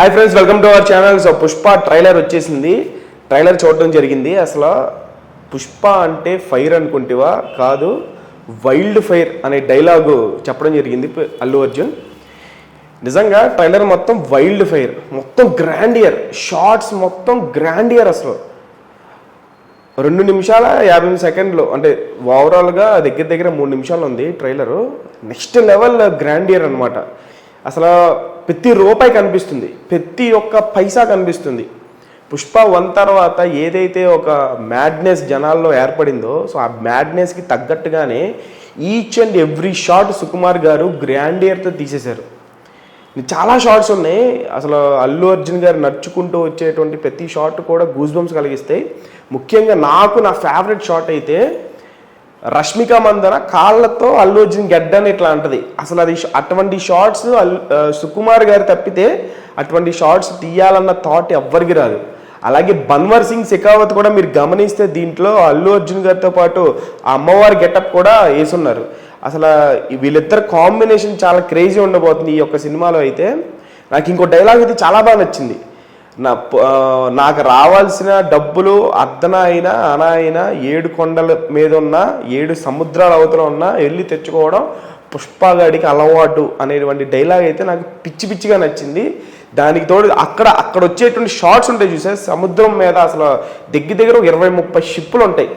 Hi friends welcome to our channel so Pushpa trailer వచ్చేసింది. Trailer చూడడం జరిగింది. అసలు పుష్ప అంటే ఫైర్ అనుకుంటేవా? కాదు వైల్డ్ ఫైర్ అనే డైలాగు చెప్పడం జరిగింది అల్లు అర్జున్. నిజంగా ట్రైలర్ మొత్తం వైల్డ్ ఫైర్ మొత్తం గ్రాండియర్ షార్ట్స్ మొత్తం గ్రాండియర్ అసలు. రెండు నిమిషాల యాభై సెకండ్లు అంటే ఓవరాల్గా దగ్గర దగ్గర మూడు నిమిషాలు ఉంది ట్రైలరు నెక్స్ట్ లెవెల్ గ్రాండియర్ అనమాట అసలు ప్రతి రూపాయి కనిపిస్తుంది. ప్రతి ఒక్క పైసా కనిపిస్తుంది. పుష్ప వన్ తర్వాత ఏదైతే ఒక మ్యాడ్నెస్ జనాల్లో ఏర్పడిందో సో ఆ మ్యాడ్నెస్కి తగ్గట్టుగానే each and every shot Sukumar garu గ్రాండియర్తో తీసేశారు. చాలా షార్ట్స్ ఉన్నాయి. అసలు అల్లు అర్జున్ గారు నడుచుకుంటూ వచ్చేటువంటి ప్రతి షాట్ కూడా గూజ్ బంప్స్ కలిగిస్తాయి. ముఖ్యంగా నాకు నా ఫేవరెట్ షాట్ అయితే రష్మిక మందన కాళ్ళతో అల్లు అర్జున్ గెడ్డని ఇట్లా అంటది. అసలు అది అటువంటి షార్ట్స్ సుకుమార్ గారు తప్పితే అటువంటి షార్ట్స్ తీయాలన్న థాట్ ఎవ్వరికి రాదు. అలాగే బన్వర్ సింగ్ శెకావత్ కూడా మీరు గమనిస్తే దీంట్లో అల్లు అర్జున్ గారితో పాటు ఆ అమ్మవారి గెటప్ కూడా వేసున్నారు. అసలు వీళ్ళిద్దరు కాంబినేషన్ చాలా క్రేజీ ఉండబోతుంది ఈ యొక్క సినిమాలో అయితే. నాకు ఇంకో డైలాగ్ అయితే చాలా బాగా నచ్చింది. నా ప- నాకు రావాల్సిన డబ్బులు అర్ధన అయినా అన అయినా ఏడు కొండల మీద ఉన్న ఏడు సముద్రాల అవతల ఉన్న వెళ్ళి తెచ్చుకోవడం పుష్పగాడికి అలవాటు అనేటువంటి డైలాగ్ అయితే నాకు పిచ్చి పిచ్చిగా నచ్చింది. దానికి తోడు అక్కడ అక్కడ వచ్చేటువంటి షార్ట్స్ ఉంటాయి చూసే సముద్రం మీద అసలు దగ్గర దగ్గర ఒక ఇరవై ముప్పై షిప్పులు ఉంటాయి.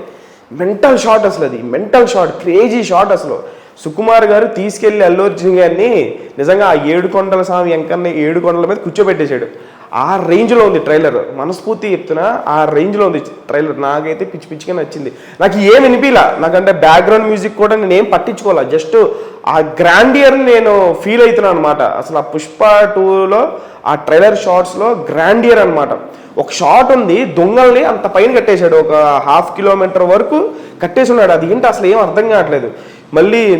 మెంటల్ షాట్ అసలు అది మెంటల్ షాట్ క్రేజీ షాట్ అసలు. సుకుమార్ గారు తీసుకెళ్ళి అల్లు అర్జున్ గారిని నిజంగా ఆ ఏడు కొండల స్వామి వెంకన్న ఏడు కొండల మీద కూర్చోబెట్టేశాడు. ఆ రేంజ్లో ఉంది ట్రైలర్ మనస్ఫూర్తి చెప్తున్నా ఆ రేంజ్లో ఉంది ట్రైలర్ నాకైతే పిచ్చి పిచ్చిగా నచ్చింది. నాకు ఏం వినిపిలా? నాకంటే బ్యాక్గ్రౌండ్ మ్యూజిక్ కూడా నేను ఏం పట్టించుకోవాలా జస్ట్ ఆ గ్రాండియర్ నేను ఫీల్ అవుతున్నాను అనమాట అసలు ఆ పుష్ప టూలో ఆ ట్రైలర్ షార్ట్స్లో గ్రాండియర్ అనమాట ఒక షాట్ ఉంది దొంగల్ని అంత పైన కట్టేశాడు. ఒక హాఫ్ కిలోమీటర్ వరకు కట్టేసి ఉన్నాడు అది ఏంటి అసలు ఏం అర్థం కావట్లేదు. మళ్ళీ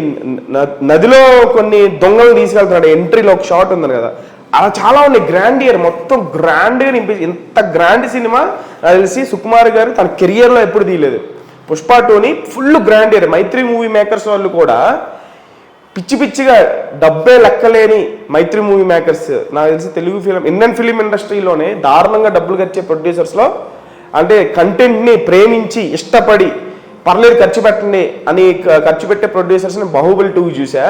న- నదిలో కొన్ని దొంగలు తీసుకెళ్తున్నాడు. ఎంట్రీలో ఒక షాట్ ఉంది కదా. అలా చాలా ఉన్నాయి. గ్రాండియర్ మొత్తం గ్రాండ్గా నింపి ఇంత గ్రాండ్ సినిమా నాకు తెలిసి సుకుమార్ గారు తన కెరియర్లో ఎప్పుడు తీయలేదు. పుష్ప టూని full grandeur Mythri movie makers వాళ్ళు కూడా పిచ్చి పిచ్చిగా డబ్బే లెక్కలేని మైత్రి మూవీ మేకర్స్. నాకు తెలిసి తెలుగు ఫిలిం ఇండియన్ ఫిలిం ఇండస్ట్రీలోనే దారుణంగా డబ్బులు ఖర్చే ప్రొడ్యూసర్స్లో అంటే కంటెంట్ని ప్రేమించి ఇష్టపడి పర్లేదు ఖర్చు పెట్టండి అని ఖర్చు పెట్టే ప్రొడ్యూసర్స్ని బాహుబలి టూ చూసా.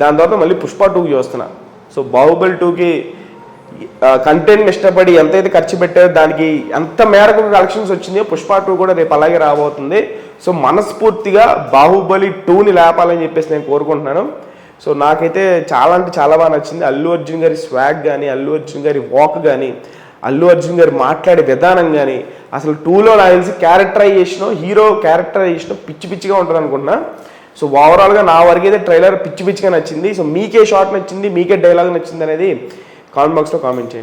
దాని తర్వాత మళ్ళీ పుష్ప టూ చూస్తున్నా. సో బాహుబలి టూకి కంటెంట్ ఇష్టపడి ఎంతైతే ఖర్చు పెట్టారో దానికి ఎంత మేరకు కలెక్షన్స్ వచ్చిందో పుష్ప టూ కూడా రేపు అలాగే రాబోతుంది. సో మనస్ఫూర్తిగా బాహుబలి టూని లేపాలని చెప్పేసి నేను కోరుకుంటున్నాను. సో నాకైతే చాలా అంటే చాలా బాగా నచ్చింది. అల్లు అర్జున్ గారి స్వాగ్ కానీ అల్లు అర్జున్ గారి వాక్ కానీ అల్లు అర్జున్ గారు మాట్లాడే విధానం కానీ అసలు టూలో నాకు తెలిసి క్యారెక్టరైజేషన్ హీరో క్యారెక్టరైజేషన్ పిచ్చి పిచ్చిగా ఉంటుంది అనుకుంటున్నా సో ఓవరాల్గా నా వరకు అయితే ట్రైలర్ పిచ్చి పిచ్చిగా నచ్చింది. సో మీకే షార్ట్ నచ్చింది మీకే డైలాగ్ నచ్చింది అనేది కామెంట్ బాక్స్లో కామెంట్ చేయండి.